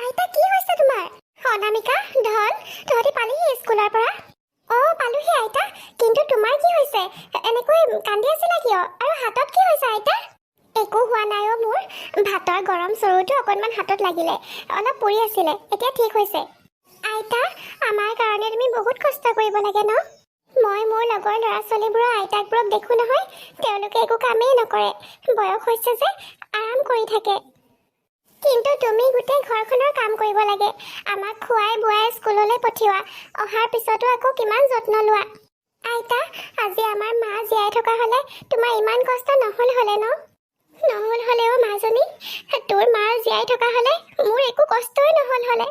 আইতা কি হৈছে তোমাৰ? অনামিকা ধন তহঁতি পালিহি স্কুলৰ পৰা? অঁ পালোহি আইতা কিন্তু তোমাৰ কি হৈছে? এনেকৈ কান্দি আছিলা কিয়? আৰু হাতত কি হৈছে আইতা? একো হোৱা নাই অ' মোৰ। ভাতৰ গৰম চৰুটো অকণমান হাতত লাগিলে। অলপ পৰি আছিলে এতিয়া ঠিক হৈছে। আইতা আমাৰ কাৰণে তুমি বহুত কষ্ট কৰিব লাগে ন? মই মোৰ লগৰ ল'ৰা ছোৱালীবোৰৰ আইতাকবোৰক দেখো নহয় তেওঁলোকে একো কামেই নকৰে। বয়স হৈছে যে আৰাম কৰি থাকে। কিন্তু তুমি গোটেই ঘৰখনৰ কাম কৰিব লাগে। আমাক খুৱাই বোৱাই স্কুললৈ পঠিওৱা। অহাৰ পিছতো আকৌ কিমান যত্ন লোৱা। আইতা আজি আমাৰ মা জীয়াই থকা হ'লে তোমাৰ ইমান কষ্ট নহ'ল হ'লে ন? নহ'ল হ'লেও মাজনী তোৰ মাৰ জীয়াই থকা হ'লে মোৰ একো কষ্টই নহ'ল হ'লে।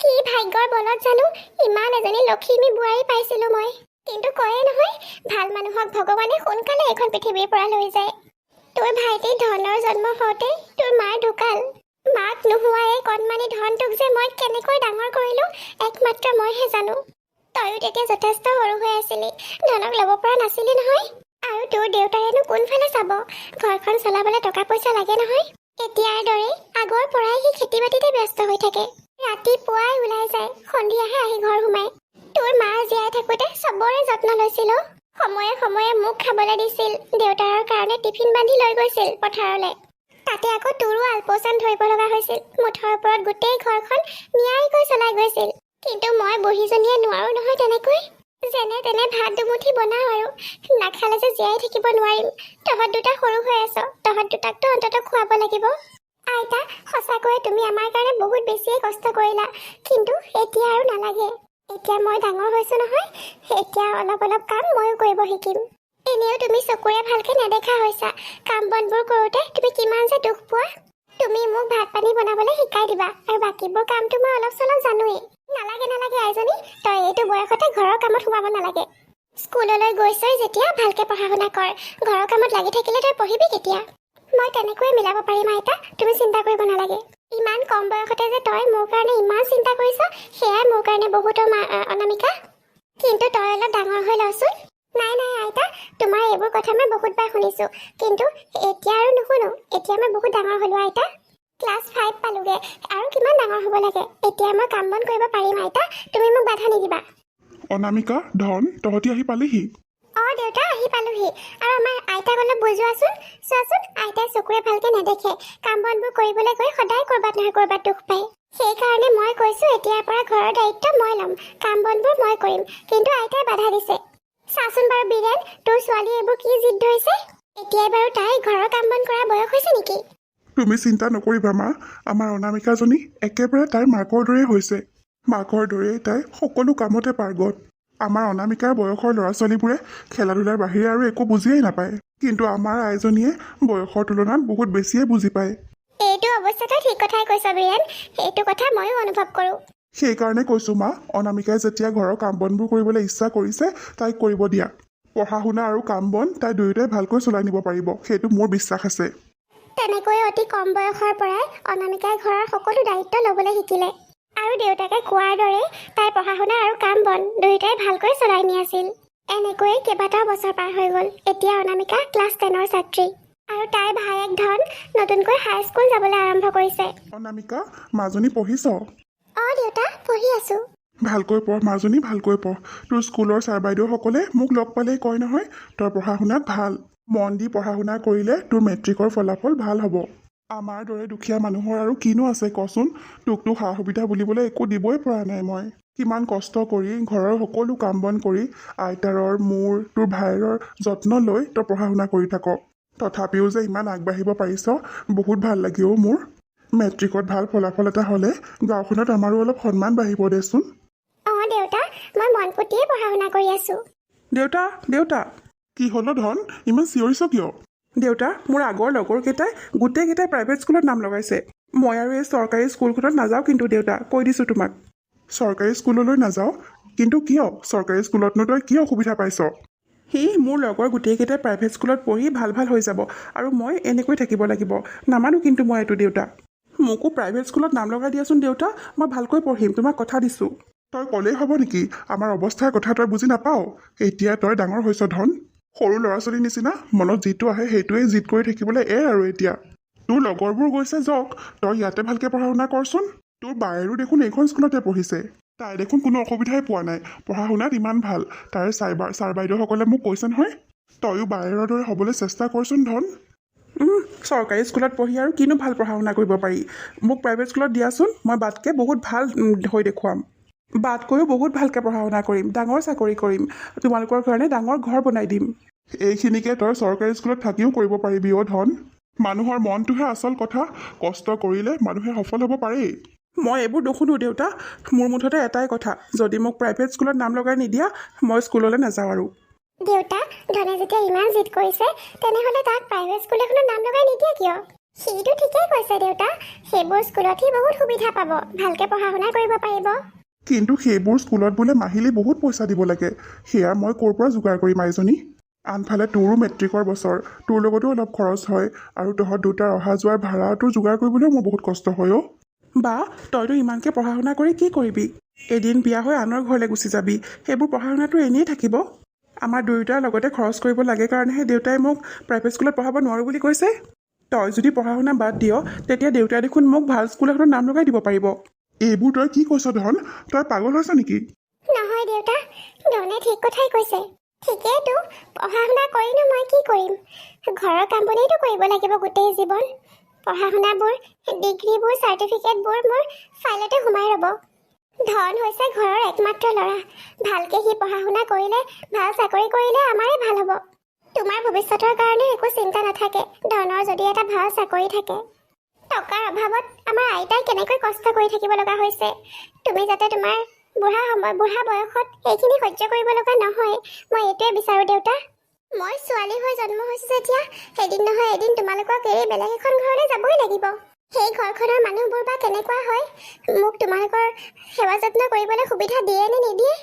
কি ভাগ্যৰ বলত জানো ইমান এজনী লখিমী বোৱাৰী পাইছিলোঁ মই। কিন্তু কয়ে নহয় ভাল মানুহক ভগৱানে সোনকালে এইখন পৃথিৱীৰ পৰা লৈ যায়। তোৰ ভাইটি ধনৰ জন্ম হওঁতেই তোৰ মাৰ ঢুকাল। মাক নোহোৱা এই কণমানি ধনটোক যে মই কেনেকৈ ডাঙৰ কৰিলোঁ একমাত্ৰ মইহে জানো। তয়ো তেতিয়া যথেষ্ট সৰু হৈ আছিলি ধনক ল'ব পৰা নাছিলি নহয়। আৰু তোৰ দেউতাৰেনো কোনফালে চাব? ঘৰখন চলাবলৈ টকা পইচা লাগে নহয়। এতিয়াৰ দৰে আগৰ পৰাই সি খেতি বাতিতে ব্যস্ত হৈ থাকে। ৰাতিপুৱাই ওলাই যায় সন্ধিয়াহে আহি ঘৰ সোমায়। তোৰ মা জীয়াই থাকোঁতে চবৰে যত্ন লৈছিল। সময়ে সময়ে মোক খাবলৈ দিছিল দেউতাৰ কাৰণে টিফিন বান্ধি লৈ গৈছিল পথাৰলৈ। তাতে আকৌ তোৰো আলপৈচান ধৰিব লগা হৈছিল। মুঠৰ ওপৰত গোটেই ঘৰখন নিয়াৰিকৈ চলাই গৈছিল। কিন্তু মই বহিজনীয়ে নোৱাৰো নহয় তেনেকৈ। যেনে তেনে ভাত দুমুঠি বনাওঁ আৰু। নাখালে যে জীয়াই থাকিব নোৱাৰিম। তহঁত দুটা সৰু হৈ আছ। তহঁত দুটাকতো অন্ততঃ খুৱাব লাগিব। আইতা সঁচাকৈয়ে তুমি আমাৰ কাৰণে বহুত বেছিয়ে কষ্ট কৰিলা। কিন্তু এতিয়া আৰু নালাগে। এতিয়া মই ডাঙৰ হৈছো নহয়। এতিয়া অলপ অলপ কাম ময়ো কৰিব শিকিম। এনেও তুমি চকুৰে ভালকে নেদেখা হৈছা। কাম বনবোৰ কৰোঁতে তুমি কিমান যে দুখ পোৱা। তুমি মোক ভাত পানী বনাবলৈ শিকাই দিবা আৰু বাকীবোৰ কামটো মই অলপ চলপ জানোৱেই। নালাগে নালাগে আইজনী তই এইটো বয়সতে ঘৰৰ কামত সোমাব নালাগে। স্কুললৈ গৈছই যেতিয়া ভালকে পঢ়া শুনা কৰ। ঘৰৰ কামত লাগি থাকিলে তই পঢ়িবি কেতিয়া? মই তেনেকৈয়ে মিলাব পাৰিম আইতা তুমি চিন্তা কৰিব নালাগে। ইমান কম বয়সতে যে তই মোৰ কাৰণে ইমান চিন্তা কৰিছ সেয়াই মোৰ কাৰণে বহুতো অনামিকা। কিন্তু তই অলপ ডাঙৰ হৈ লচোন নাই নাই আইতা তোমাৰ এইবোৰ কথা মই বহুতবাৰ শুনিছোঁ। কিন্তু এতিয়া আৰু নুশুনো। এতিয়া মই বহুত ডাঙৰ হ'লো আইতা। ক্লাছ ফাইভ পালোগে আৰু কিমান ডাঙৰ হ'ব লাগে। এতিয়া মই কাম বন কৰিব পাৰিম আইতা। তুমি মোক বাধা নিদিবা। অনামিকা ধন তহঁতি আহি পালিহি? অঁ দেউতা আহি পালোহি। আৰু আমাৰ আইতাক অলপ বুজোৱাচোন। চোৱাচোন আইতাই চকুৰে ভালকে নেদেখে। কাম বনবোৰ কৰিবলৈ গৈ সদায় ক'ৰবাত নহয় ক'ৰবাত দুখ পায়। সেইকাৰণে মই কৈছোঁ এতিয়াৰ পৰা ঘৰৰ দায়িত্ব মই ল'ম। কাম বনবোৰ মই কৰিম। কিন্তু আইতাই বাধা দিছে। চাচোন বাৰু বীৰেণ তোৰ ছোৱালী এইবোৰ কি জিদ ধৰিছে? এতিয়াই বাৰু তাই ঘৰৰ কাম বন কৰা বয়স হৈছে নেকি? তুমি চিন্তা নকৰিবা মা আমাৰ অনামিকাজনী একেবাৰে তাইৰ মাকৰ দৰেই হৈছে। মাকৰ দৰেই তাই সকলো কামতে পাৰ্গত। আমাৰ অনামিকাৰ বয়সৰ ল'ৰা ছোৱালীবোৰে খেলা ধূলাৰ বাহিৰে আৰু একো বুজিয়েই নাপায়। কিন্তু আমাৰ আইজনীয়ে বয়সৰ তুলনাত বহুত বেছিয়ে বুজি পায়। এইটো অৱস্থাতে ঠিক কথাই কৈছ বীৰেণ। এইটো কথা ময়ো অনুভৱ কৰোঁ। সেইকাৰণে কৈছোঁ মা অনামিকাই যেতিয়া ঘৰৰ কাম বনবোৰ কৰিবলৈ ইচ্ছা কৰিছে তাইক কৰিব দিয়া। পঢ়া শুনা আৰু কাম বন তাই দুয়োটাই ভালকৈ চলাই নিব পাৰিব সেইটো মোৰ বিশ্বাস আছে। তেনেকৈ অতি কম বয়সৰ পৰাই অনামিকাই ঘৰৰ সকলো দায়িত্ব ল'বলৈ শিকিলে। আৰু দেউতাকে কোৱাৰ দৰে তাইৰ পঢ়া শুনা আৰু কাম বন দুয়োটাই ভালকৈ চলাই নি আছিল। এনেকৈয়ে কেইবাটাও বছৰ পাৰ হৈ গ'ল। এতিয়া অনামিকা ক্লাছ টেনৰ ছাত্ৰী। আৰু তাইৰ ভায়েক ধন নতুনকৈ হাইস্কুল যাবলৈ আৰম্ভ কৰিছে। অনামিকা মাজনী পঢ়িছ? অঁ দেউতা পঢ়ি আছোঁ। ভালকৈ পঢ় মাজনী ভালকৈ পঢ়। তোৰ স্কুলৰ ছাৰ বাইদেউসকলে মোক লগ পালেই কয় নহয় তই পঢ়া শুনাত ভাল। মন দি পঢ়া শুনা কৰিলে তোৰ মেট্ৰিকৰ ফলাফল ভাল হ'ব। আমাৰ দৰে দুখীয়া মানুহৰ আৰু কিনো আছে কচোন? তোকতো সা সুবিধা বুলিবলৈ একো দিবই পৰা নাই মই। কিমান কষ্ট কৰি ঘৰৰ সকলো কাম বন কৰি আইতাৰৰ মোৰ তোৰ ভাইৰৰ যত্ন লৈ তই পঢ়া শুনা কৰি থাক তথাপিও যে ইমান আগবাঢ়িব পাৰিছ বহুত ভাল লাগে অ' মোৰ। মেট্ৰিকত ভাল ফলাফল এটা হ'লে গাঁওখনত আমাৰো অলপ সন্মান বাঢ়িব দেচোন। অঁ দেউতা মই মন পুতিয়ে পঢ়া শুনা কৰি আছোঁ। দেউতা দেউতা কি হ'লো ধন? ইমান চিঞৰিছ কিয়? দেউতা মোৰ আগৰ লগৰকেইটাই গোটেইকেইটাই প্ৰাইভেট স্কুলত নাম লগাইছে। মই আৰু এই চৰকাৰী স্কুলখনত নাযাওঁ কিন্তু দেউতা কৈ দিছোঁ তোমাক। চৰকাৰী স্কুললৈ নাযাওঁ? কিন্তু কিয়? চৰকাৰী স্কুলতনো তই কি অসুবিধা পাইছ? সি মোৰ লগৰ গোটেইকেইটাই প্ৰাইভেট স্কুলত পঢ়ি ভাল ভাল হৈ যাব আৰু মই এনেকৈ থাকিব লাগিব। নামানো কিন্তু মই এইটো দেউতা। মোকো প্ৰাইভেট স্কুলত নাম লগাই দিয়াচোন দেউতা মই ভালকৈ পঢ়িম তোমাক কথা দিছোঁ। তই ক'লেই হ'ব নেকি আমাৰ অৱস্থাৰ কথা তই বুজি নাপাও? এতিয়া তই ডাঙৰ হৈছ ধন। সৰু ল'ৰা ছোৱালীৰ নিচিনা মনত যিটো আহে সেইটোৱে জিদ কৰি থাকিবলৈ এৰ আৰু এতিয়া। তোৰ লগৰবোৰ গৈছে যাওক তই ইয়াতে ভালকে পঢ়া শুনা কৰচোন। তোৰ বায়েৰো দেখোন এইখন স্কুলতে পঢ়িছে। তাই দেখোন কোনো অসুবিধাই পোৱা নাই। পঢ়া শুনাত ইমান ভাল। তাইৰ ছাৰ বাইদেউসকলে মোক কৈছে নহয় তয়ো বায়েৰৰ দৰে হ'বলৈ চেষ্টা কৰচোন ধন। চৰকাৰী স্কুলত পঢ়ি আৰু কিনো ভাল পঢ়া শুনা কৰিব পাৰি। মোক প্ৰাইভেট স্কুলত দিয়াচোন মই বাতকৈ বহুত ভাল হৈ দেখুৱাম। বাতকৈও বহুত ভালকৈ পঢ়া শুনা কৰিম ডাঙৰ চাকৰি কৰিম। তোমালোকৰ কাৰণে ডাঙৰ ঘৰ বনাই দিম। এইখিনিকে তই চৰকাৰী স্কুলত থাকিও কৰিব পাৰিবি অ' ধন। মানুহৰ মনটোহে আচল কথা কষ্ট কৰিলে মানুহে সফল হ'ব পাৰেই। মই এইবোৰ নুশুনো দেউতা। মোৰ মুঠতে এটাই কথা যদি মোক প্ৰাইভেট স্কুলত নাম লগাই নিদিয়া মই স্কুললৈ নাযাওঁ আৰু। দেউতা ধনে যেতিয়া ইমান জিদ কৰিছে তেনেহ'লে তাক প্ৰাইভেট স্কুল এখনত নাম লগাই নিদিয়ে কিয়? সিটো ঠিকেই কৈছে দেউতা সেইবোৰ স্কুলত সি বহুত সুবিধা পাব ভালকৈ পঢ়া শুনা কৰিব পাৰিব। কিন্তু সেইবোৰ স্কুলত বোলে মাহিলী বহুত পইচা দিব লাগে সেয়া মই ক'ৰ পৰা যোগাৰ কৰিম আইজনী? আনফালে তোৰো মেট্ৰিকৰ বছৰ তোৰ লগতো অলপ খৰচ হয় আৰু তহঁত দুটাৰ অহা যোৱাৰ ভাড়াটো যোগাৰ কৰিবলৈও মোৰ বহুত কষ্ট হয় অ' বা তইতো ইমানকৈ পঢ়া শুনা কৰি কি কৰিবি? এদিন বিয়া হৈ আনৰ ঘৰলৈ গুচি যাবি সেইবোৰ পঢ়া শুনাটো এনেই থাকিব। আমাৰ দুয়োটাৰ লগতে খৰচ কৰিব লাগে কাৰণেহে দেউতাই মোক প্ৰাইভেট স্কুলত পঢ়াব নোৱাৰোঁ বুলি কৈছে। তই যদি পঢ়া শুনা বাদ দিয় তেতিয়া দেউতাই দেখোন মোক ভাল স্কুল এখনত নাম লগাই দিব পাৰিব। এইবোৰ তই কি কৈছ ধন? তই পাগল হৈছ নেকি? নহয় দেউতা ধনে ঠিক কথাই কৈছে। ঠিকেইতো পঢ়া শুনা কৰিনো মই কি কৰিম? ঘৰৰ কাম বনেইতো কৰিব লাগিব গোটেই জীৱন। পঢ়া শুনাবোৰ ডিগ্ৰীবোৰ চাৰ্টিফিকেটবোৰ মোৰ ফাইলতে সোমাই ৰ'ব। ধন হৈছে ঘৰৰ একমাত্ৰ ল'ৰা। ভালকৈ সি পঢ়া শুনা কৰিলে ভাল চাকৰি কৰিলে আমাৰে ভাল হ'ব। তোমাৰ ভৱিষ্যতৰ কাৰণে একো চিন্তা নাথাকে। ধনৰ যদি এটা ভাল চাকৰি থাকে। টকাৰ অভাৱত আমাৰ আইতাই কেনেকৈ কষ্ট কৰি থাকিব লগা হৈছে? তুমি যাতে তোমাৰ বুঢ়া সময় বুঢ়া বয়সত এইখিনি সহ্য কৰিব লগা নহয় মই এইটোৱে বিচাৰোঁ দেউতা। মই ছোৱালী হৈ জন্ম হৈছোঁ যেতিয়া এদিন নহয় এদিন তোমালোকক এৰি বেলেগ এখন ঘৰলৈ যাবই লাগিব। সেই ঘৰখনৰ মানুহবোৰ বা কেনেকুৱা হয় মোক তোমালোকৰ সেৱা যত্ন কৰিবলৈ সুবিধা দিয়ে নে নিদিয়ে?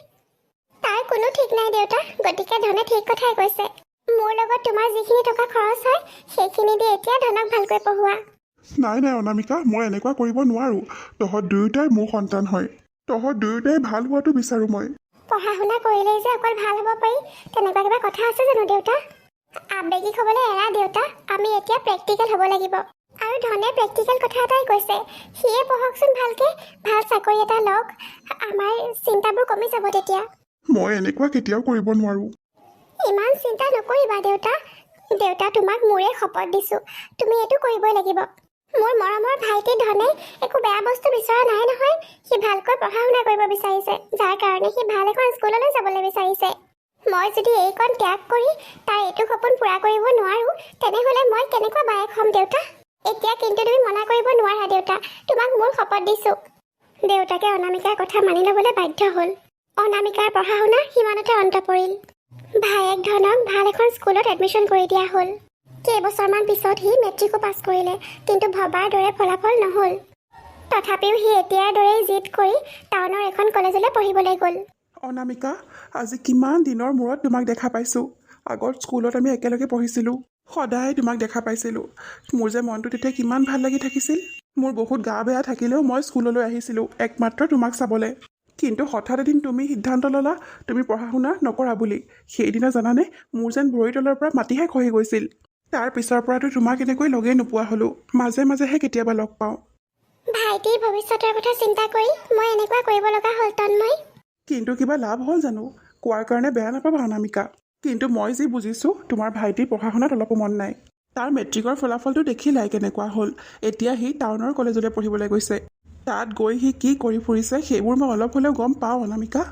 তাৰ কোনো ঠিক নাই দেউতা গতিকে ধনে ঠিক কথাই কৈছে। মোৰ লগত তোমাৰ যিখিনি টকা খৰচ হয় সেইখিনি দি এতিয়া ধনক ভালকৈ পঢ়োৱা। নাই নাই অনামিকা মই এনেকুৱা কৰিব নোৱাৰোঁ। তহঁত দুয়োটাই মোৰ সন্তান হয়। তহঁত দুয়োটাই ভাল হোৱাটো বিচাৰোঁ মই। পঢ়া শুনা কৰিলেই যে অকল ভাল হ'ব পাৰি তেনেকুৱা কিবা কথা আছে জানো দেউতা? আৱেগিক হ'বলৈ এৰা দেউতা আমি এতিয়া প্ৰেক্টিকেল হ'ব লাগিব। আৰু ধনে প্ৰেক্টিকেল কথা এটাই কৈছে। সিয়ে পঢ়কচোন ভালকৈ ভাল চাকৰি এটা লওক। আমাৰ চিন্তাবোৰ কমি যাব তেতিয়া। মই এনেকুৱা কেতিয়াও কৰিব নোৱাৰোঁ। ইমান চিন্তা নকৰিবা দেউতা। দেউতা তোমাক মোৰে শপত দিছোঁ। তুমি এইটো কৰিবই লাগিব। মোৰ মৰমৰ ভাইটি ধনে একো বেয়া বস্তু বিচৰা নাই নহয়। সি ভালকৈ পঢ়া শুনা কৰিব বিচাৰিছে যাৰ কাৰণে সি ভাল এখন স্কুললৈ যাবলৈ বিচাৰিছে। মই যদি এইকণ ত্যাগ কৰি তাৰ এইটো সপোন পূৰা কৰিব নোৱাৰোঁ তেনেহ'লে মই কেনেকুৱা বায়েক হ'ম দেউতা? এতিয়া কিন্তু তুমি মনা কৰিব নোৱাৰা দেউতা। তোমাক মোৰ শপত দিছোঁ। দেউতাকে অনামিকাৰ কথা মানি ল'বলৈ বাধ্য হ'ল। অনামিকাৰ পঢ়া শুনা সিমানতে অন্ত পৰিল। ভায়েক ধনক ভাল এখন স্কুলত এডমিশ্যন কৰি দিয়া হ'ল। কেইবছৰমান পিছত সি মেট্ৰিকো পাছ কৰিলে কিন্তু ভবাৰ দৰে ফলাফল নহ'ল। তথাপিও সি এতিয়াৰ দৰেই জিদ কৰি টাউনৰ এখন কলেজলৈ পঢ়িবলৈ গ'ল। অনামিকা আজি কিমান দিনৰ মূৰত তোমাক দেখা পাইছোঁ। আগত স্কুলত আমি একেলগে পঢ়িছিলোঁ। সদায় তোমাক দেখা পাইছিলোঁ। মোৰ যে মনটো তেতিয়া কিমান ভাল লাগি থাকিছিল। মোৰ বহুত গা বেয়া থাকিলেও মই স্কুললৈ আহিছিলোঁ একমাত্ৰ তোমাক চাবলৈ। কিন্তু হঠাৎ এদিন তুমি সিদ্ধান্ত ল'লা তুমি পঢ়া শুনা নকৰা বুলি। সেইদিনা জানানে মোৰ যেন ভৰিৰ তলৰ পৰা মাটিহে খহি গৈছিল। তাৰ পিছৰ পৰাতো তোমাক এনেকৈ লগেই নোপোৱা হ'লোঁ। মাজে মাজেহে কেতিয়াবা লগ পাওঁ। ভাইটিৰ ভৱিষ্যতৰ কথা চিন্তা কৰি মই এনেকুৱা কৰিব লগা হ'ল তন্ময়। কিন্তু কিবা লাভ হ'ল জানো? কোৱাৰ কাৰণে বেয়া নাপাবা অনামিকা। কিন্তু মই যি বুজিছোঁ তোমাৰ ভাইটিৰ পঢ়া শুনাত অলপো মন নাই। তাৰ মেট্ৰিকৰ ফলাফলটো দেখিলাই কেনেকুৱা হ'ল। এতিয়া সি টাউনৰ কলেজলৈ পঢ়িবলৈ গৈছে। তাত গৈ সি কি কৰি ফুৰিছে সেইবোৰ মই অলপ হ'লেও গম পাওঁ অনামিকা।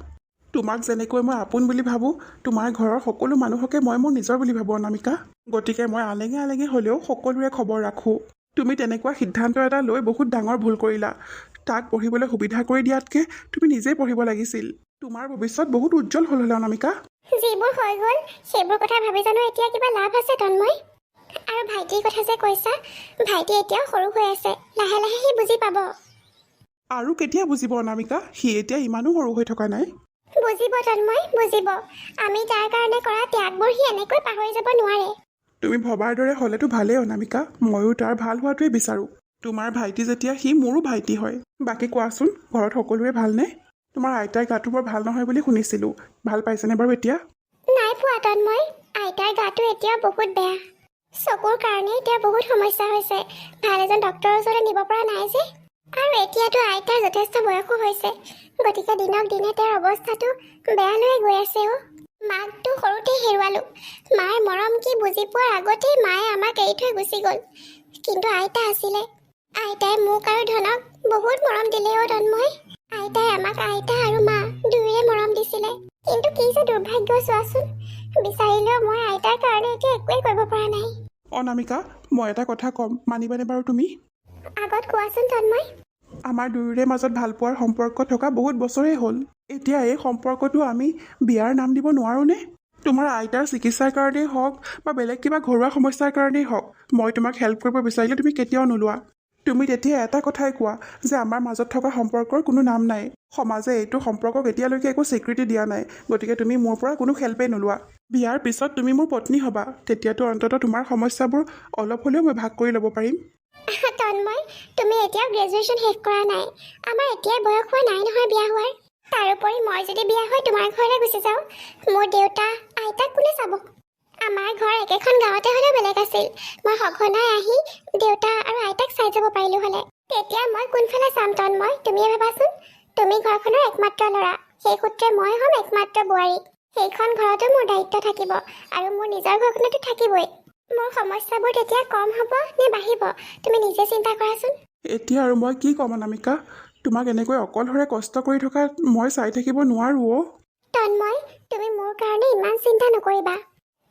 তোমাক যেনেকৈ মই আপোন বুলি ভাবোঁ তোমাৰ ঘৰৰ সকলো মানুহকে মই মোৰ নিজৰ বুলি ভাবোঁ অনামিকা। গতিকে মই আলেঙে আলেঙে হ'লেও সকলোৰে খবৰ ৰাখোঁ। তুমি তেনেকুৱা সিদ্ধান্ত এটা লৈ বহুত ডাঙৰ ভুল কৰিলা। তাক পঢ়িবলৈ সুবিধা কৰি দিয়াতকৈ তুমি নিজেই পঢ়িব লাগিছিল। তোমাৰ ভৱিষ্যত বহুত উজ্জ্বল হ'ল হ'লে অনামিকা। যিবোৰ হৈ গ'ল সেইবোৰ কথা ভাবি জানো এতিয়া কিবা লাভ আছে তন্ময়? আৰু ভাইটিৰ কথা যে কৈছা ভাইটি এতিয়াও সৰু হৈ আছে লাহে লাহে সি বুজি পাব। আৰু কেতিয়া বুজিব অনামিকা? সি এতিয়া ইমানো সৰু হৈ থকা নাই। বুজিব তন্ময় বুজিব। আমি তাৰ কাৰণে কৰা ত্যাগবোৰ সি এনেকৈ পাহৰি যাব নোৱাৰে। তুমি ভবাৰ দৰে হ'লেতো ভালেই অনামিকা। ময়ো তাৰ ভাল হোৱাটোৱে বিচাৰোঁ। তোমাৰ ভাইটি যেতিয়া সি মোৰো ভাইটি হয়। বাকী কোৱাচোন ঘৰত সকলোৰে ভালনে? তোমাৰ আইতাৰ গাটো বৰ ভাল নহয় বুলি শুনিছিলোঁ। ভাল পাইছেনে বাৰু এতিয়া? নাই পোৱা তন্ময় আইতাৰ গাটো এতিয়াও বহুত বেয়া। চকুৰ কাৰণে এতিয়া বহুত সমস্যা হৈছে। ভাল এজন ডক্তৰৰ ওচৰলৈ নিব পৰা নাই যে। আৰু এতিয়াতো আইতাৰ যথেষ্ট বয়সো হৈছে। গতিকে দিনক দিনে তেওঁৰ অৱস্থাটো বেয়ালৈয়ে গৈ আছে অ' মাকতো সৰুতে হেৰুৱালো। মাৰ মৰম কি বুজি পোৱাৰ আগতেই মায়ে আমাক এৰি থৈ গুচি গ'ল। কিন্তু আইতা আছিলে। আইতাই মোক আৰু ধনক বহুত মৰম দিলে অ' তন্ময়। আইতাই আমাক আইতা আৰু মা দুয়োৰে মৰম দিছিলে। কিন্তু কি যে দুৰ্ভাগ্য চোৱাচোন বিচাৰিলেও মই আইতাৰ কাৰণে এতিয়া একোৱেই কৰিব পৰা নাই। অনামিকা মই এটা কথা ক'ম মানিবানে বাৰু তুমি? আগত কোৱাচোন তন্ময়। আমাৰ দুয়োৰে মাজত ভালপোৱাৰ সম্পৰ্ক থকা বহুত বছৰেই হ'ল। এতিয়া এই সম্পৰ্কটো আমি বিয়াৰ নাম দিব নোৱাৰোঁনে? তোমাৰ আইতাৰ চিকিৎসাৰ কাৰণেই হওক বা বেলেগ কিবা ঘৰুৱা সমস্যাৰ কাৰণেই হওক মই তোমাক হেল্প কৰিব বিচাৰিলে তুমি কেতিয়াও নোলোৱা। তুমি তেতিয়া এটা কথাই কোৱা যে আমাৰ মাজত থকা সম্পৰ্কৰ কোনো নাম নাই। সমাজে এইটো সম্পৰ্কক এতিয়ালৈকে একো স্বীকৃতি দিয়া নাই গতিকে তুমি মোৰ পৰা কোনো হেল্পেই নোলোৱা। বিয়াৰ পিছত তুমি মোৰ পত্নী হ'বা তেতিয়াতো অন্ততঃ তোমাৰ সমস্যাবোৰ অলপ হ'লেও মই ভাগ কৰি ল'ব পাৰিম। তন্ময় তুমি এতিয়াও গ্ৰেজুৱেশ্যন শেষ কৰা নাই। আমাৰ এতিয়াই বয়স হোৱা নাই নহয় বিয়া হোৱাৰ। তাৰোপৰি মই যদি বিয়া হৈ তোমাৰ ঘৰলৈ গুচি যাওঁ মোৰ দেউতা আইতাক কোনে চাব? আমাৰ ঘৰ একেখন গাঁৱতে হ'লেও বেলেগ আছিল। মই সঘনাই আহি দেউতা আৰু আইতাক চাই যাব পাৰিলো হ'লে। তেতিয়া মই কোনফালে চাম তন্ময় তুমিয়ে ভাবাচোন? তুমি ঘৰখনৰ একমাত্ৰ ল'ৰা। সেই সূত্ৰে মই হ'ম একমাত্ৰ বোৱাৰী। সেইখন ঘৰতো মোৰ দায়িত্ব থাকিব আৰু মোৰ নিজৰ ঘৰখনতো থাকিবই। মোৰ সমস্যাবোৰ তেতিয়া কম হ'ব নে বাঢ়িব? তুমি নিজে চিন্তা কৰাচোন। এতিয়া আৰু মই কি ক'ম অনামিকা? তোমাক এনেকৈ অকলশৰে কষ্ট কৰি থকা মই চাই থাকিব নোৱাৰোঁ অ' তন্ময় তুমি মোৰ কাৰণে ইমান চিন্তা নকৰিবা।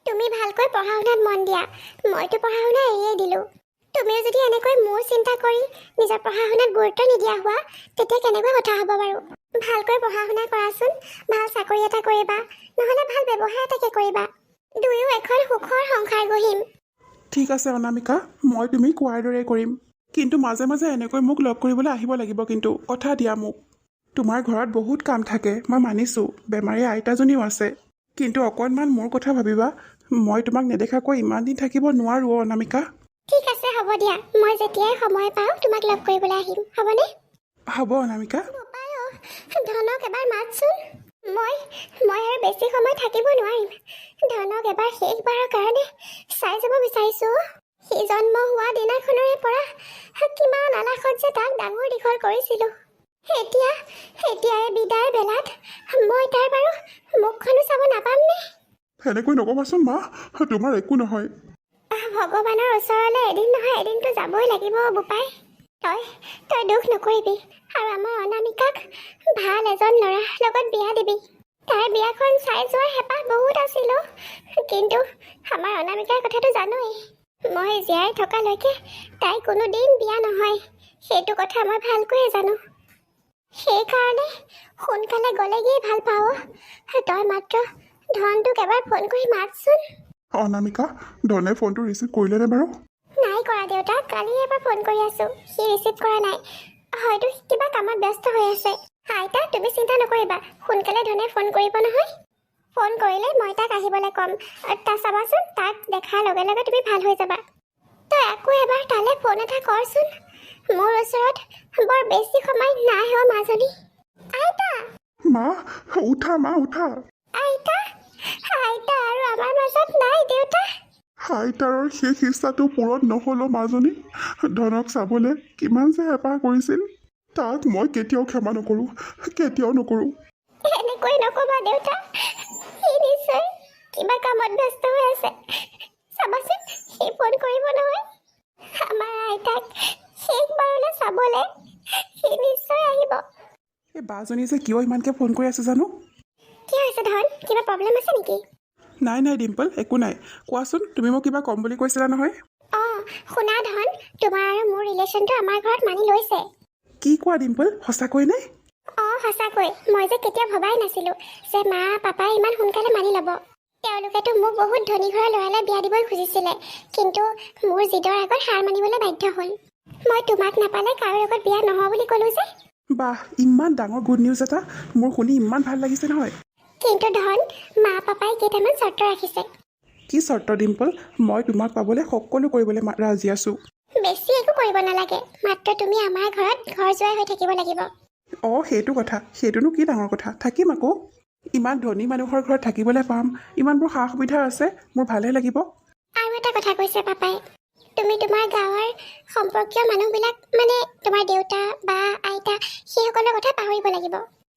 তুমি ভালকৈ পঢ়া শুনাত মন দিয়া। মইতো পঢ়া শুনা এৰিয়েই দিলোঁ। তুমিও যদি এনেকৈ মোৰ চিন্তা কৰি নিজৰ পঢ়া শুনাত গুৰুত্ব নিদিয়া হোৱা তেতিয়া কেনেকুৱা কথা হ'ব বাৰু? ভালকৈ পঢ়া শুনা কৰাচোন ভাল চাকৰি এটা কৰিবা নহ'লে ভাল ব্যৱসায় এটাকে কৰিবা। দুয়ো এখন সুখৰ সংসাৰ গঢ়িম। ঠিক আছে অনামিকা মই তুমি কোৱাৰ দৰেই কৰিম। কিন্তু মাজে মাজে এনেকৈ মোক লগ কৰিবলৈ আহিব লাগিব কিন্তু কথা দিয়া মোক। তোমাৰ ঘৰত বহুত কাম থাকে মই মানিছোঁ বেমাৰী আইতাজনীও আছে। কিন্তু অকণমান মোৰ কথা ভাবিবা মই তোমাক নেদেখাকৈ ইমান দিন থাকিব নোৱাৰোঁ অ' অনামিকা। ঠিক আছে হ'ব দিয়া। মই যেতিয়াই সময় পাওঁ তোমাক লগ কৰিবলৈ আহিম। হ'বনে? হ'ব অনামিকা। অ, ধনক এবাৰ মাতচোন। মই মই আৰু বেছি সময় থাকিব নোৱাৰিম। ধনক এবাৰ শেষবাৰৰ কাৰণে চাই যাব বিচাৰিছো। সি জন্ম হোৱা দিনাখনৰে পৰা কিমান আলাসত যে তাক ডাঙৰ দীঘল কৰিছিলো। এতিয়া এতিয়া বিদায় বেলাত মই তাৰ বাৰু মুখখনো চাব নাপামনে সেনেকৈ নক'বাচোন মা। তোমাৰ একো নহয়। ভগৱানৰ ওচৰলৈ এদিন নহয় এদিনতো যাবই লাগিব বোপাই। তই তই দুখ নকৰিবি। আৰু আমাৰ অনামিকাক ভাল এজন ল'ৰাৰ লগত বিয়া দিবি। তাইৰ বিয়াখন চাই যোৱাৰ হেঁপাহ বহুত আছিল। কিন্তু আমাৰ অনামিকাৰ কথাটো জানোৱেই। মই জীয়াই থকালৈকে তাই কোনোদিন বিয়া নহয়। সেইটো কথা মই ভালকৈয়ে জানো। সেইকাৰণে সোনকালে গ'লেগেই ভাল পাওঁ। তই মাত্ৰ ধনটোক এবাৰ ফোন কৰি মাতচোন। অনামিকা ধনে ফোনটো ৰিচিভ কৰিলেনে বাৰু? নাই কৰা দেউতা। কালি এবাৰ ফোন কৰি আছো। সি ৰিচিভ কৰা নাই। হয়তো সি কিবা কামত ব্যস্ত হৈ আছে। আইতা তুমি চিন্তা নকৰিবা। সোনকালে ধনে ফোন কৰিব নহয়। ফোন কৰিলে মই তাক আহিবলৈ ক'ম। আৰু তা চাবাচোন তাক দেখাৰ লগে লগে তুমি ভাল হৈ যাবা। তই আকৌ এবাৰ তালৈ ফোন এটা কৰচোন। মোৰ ওচৰত বৰ বেছি সময় নাই অ' মাজনী আইতা! মা উঠা মা উঠা। আইতা আৰু আমাৰ মাজত নাই দেউতা। আইতাৰৰ শেষ ইচ্ছাটো পূৰণ নহ'ল মাজনী। ধনক চাবলৈ কিমান যে হেঁপাহ কৰিছিল। তাক মই কেতিয়াও ক্ষমা নকৰোঁ কেতিয়াও নকৰোঁ। এনেকৈ নকবা দেউতা। সি নিশ্চয় কিবা কামত ব্যস্ত হৈ আছে। চাবাচোন সি ফোন কৰিব নহয়। আমাৰ আইতাক শেষবাৰলৈ চাবলৈ সি নিশ্চয় আহিব। এই বাজনী যে কিয় ইমানকৈ ফোন কৰি আছে জানো? কি হৈছে ধন? কিবা প্ৰব্লেম আছে নেকি? নাই নাই ডিম্পল একো নাই। কোৱাচোন তুমি মোক কিবা ক'ম বুলি কৈছিলা নহয়? অঁ শুনা ধন তোমাৰ আৰু মোৰ ৰিলেশ্যনটো আমাৰ ঘৰত মানি লৈছে। কি কোৱা ডিম্পল? সঁচাকৈ নে? অঁ সঁচাকৈ। মই যে কেতিয়া ভবাই নাছিলোঁ যে মা পাপাই ইমান সোনকালে মানি ল'ব। তেওঁলোকেতো মোক বহুত ধনী ঘৰৰ ল'ৰালৈ বিয়া দিবই খুজিছিলে কিন্তু মোৰ জিদৰ আগত হাৰ মানিবলৈ বাধ্য হ'ল। মই তোমাক নাপালে কাৰো লগত বিয়া নহওঁ বুলি ক'লোঁ যে। বাহ ইমান ডাঙৰ গুড নিউজ এটা। মোৰ শুনি ইমান ভাল লাগিছে নহয়। কিন্তু ধন মা পাপাই কেইটামান চৰ্ত ৰাখিছে। কি চৰ্ত ডিম্পল? মই তোমাক পাবলৈ সকলো কৰিবলৈ ৰাজি আছোঁ। বেছি একো কৰিব নালাগে মাত্ৰ তুমি আমাৰ ঘৰত ঘৰ জোৱাই হৈ থাকিব লাগিব। অঁ সেইটো কথা। সেইটোনো কি ডাঙৰ কথা? থাকিম আকৌ। ইমান ধনী মানুহৰ ঘৰত থাকিবলৈ পাম। ইমানবোৰ সা সুবিধা আছে। মোৰ ভালহে লাগিব। আৰু এটা কথা কৈছে পাপাই তুমি তোমাৰ গাঁৱৰ সম্পৰ্কীয় মানুহবিলাক মানে তোমাৰ দেউতা বা আইতা সেইসকলৰ কথা পাহৰিব লাগিব।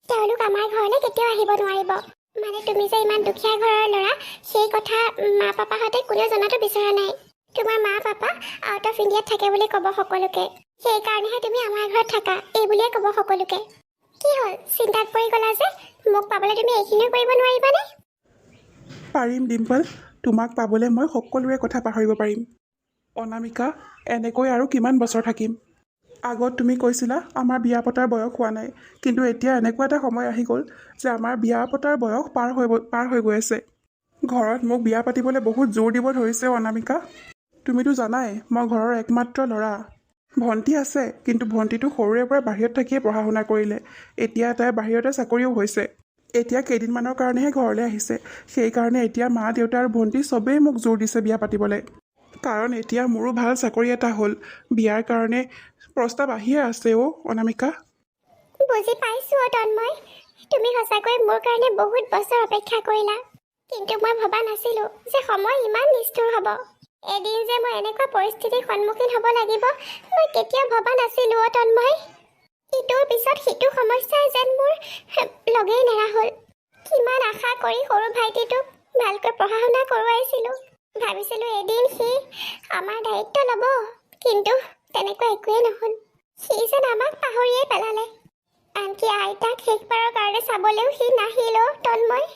তেওঁলোক আমাৰ ঘৰলৈ কেতিয়াও আহিব নোৱাৰিব। মানে তুমি যে ইমান দুখীয়া ঘৰৰ ল'ৰা সেই কথা মা পাপাহঁতে কোনেও জনাটো বিচৰা নাই। তোমাৰ মা পাপা আউট অফ ইণ্ডিয়াত থাকে বুলি ক'ব সকলোকে। সেইকাৰণেহে তুমি আমাৰ ঘৰত থাকা এই বুলিয়ে ক'ব সকলোকে। কি হ'ল? চিন্তাত পৰি গ'লা যে? মোক পাবলৈ তুমি এইখিনিও কৰিব নোৱাৰিবানে? পাৰিম ডিম্পল তোমাক পাবলৈ মই সকলোৰে কথা পাহৰিব পাৰিম। অনামিকা এনেকৈ আৰু কিমান বছৰ থাকিম? আগত তুমি কৈছিলা আমাৰ বিয়া পতাৰ বয়স হোৱা নাই। কিন্তু এতিয়া এনেকুৱা এটা সময় আহি গ'ল যে আমাৰ বিয়া পতাৰ বয়স পাৰ হৈ পাৰ হৈ গৈ আছে। ঘৰত মোক বিয়া পাতিবলৈ বহুত জোৰ দিব ধৰিছে অনামিকা। তুমিতো জানাই মই ঘৰৰ একমাত্ৰ ল'ৰা। ভণ্টি আছে কিন্তু ভণ্টিটো সৰুৰে পৰা বাহিৰত থাকিয়ে পঢ়া শুনা কৰিলে। এতিয়া তাই বাহিৰতে চাকৰিও হৈছে। এতিয়া কেইদিনমানৰ কাৰণেহে ঘৰলৈ আহিছে। সেইকাৰণে এতিয়া মা দেউতা আৰু ভণ্টি চবেই মোক জোৰ দিছে বিয়া পাতিবলৈ। কাৰণ এতিয়া মোৰো ভাল চাকৰি এটা হ'ল। বিয়াৰ কাৰণে প্ৰস্তাৱ আহিয়ে আছে অ' অনামিকা। বুজি পাইছো অ তন্ময়। তুমি সঁচাকৈ মোৰ কাৰণে বহুত বছৰ অপেক্ষা কৰিলা। কিন্তু মই ভবা নাছিলো যে সময় ইমান নিষ্ঠুৰ হ'ব। এদিন যে মই এনেকুৱা পৰিস্থিতিৰ সন্মুখীন হ'ব লাগিব মই কেতিয়াও ভবা নাছিলো অ তন্ময়। ইটোৰ পিছত সিটো সমস্যাই যেন মোৰ লগেই নেৰা হ'ল। কিমান আশা কৰি সৰু ভাইটিটোক ভালকৈ পঢ়া শুনা কৰোৱাইছিলো। ভাবিছিলো এদিন সি আমাৰ দায়িত্ব ল'ব কিন্তু তেনেকুৱা একোৱেই নহ'ল সি যেন আমাক পাহৰিয়ে পেলালে। আনকি আইতাক শেষবাৰৰ কাৰণে চাবলৈও সি নাহিল অ' তন্ময়।